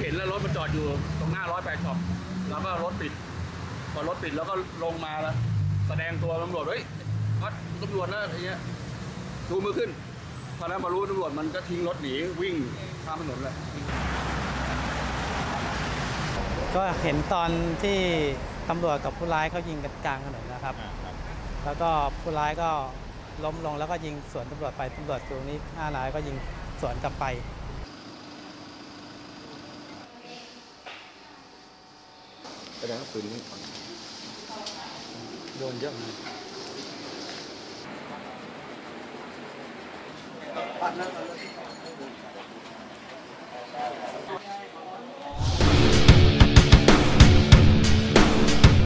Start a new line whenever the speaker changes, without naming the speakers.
เห็นแล้วรถมันจอดอยู่ตรงหน้าร้อยแปดช็อปแล้วก็รถปิดพอรถปิดแล้วก็ลงมาแล้ว แสดงตัวตำรวจเฮ้ยพัดตำรวจนะอะไรเงี้ยชูมือขึ้นพอนั้นมารู้ตำรวจมันก็ทิ้งรถหนีวิ่งข้ามถนนเลย
ก็เห็นตอนที่ตำรวจกับผู้ร้ายเขายิงกันกลางถนนนะครับ แล้วก็ผู้ร้ายก็ล้มลงแล้วก็ยิงสวนตำรวจไปตำรวจตรงนี้ห้านายก็ยิงสวนกลับไป
แสดงว่าปืนนี้โดนเยอะนะปัดนะ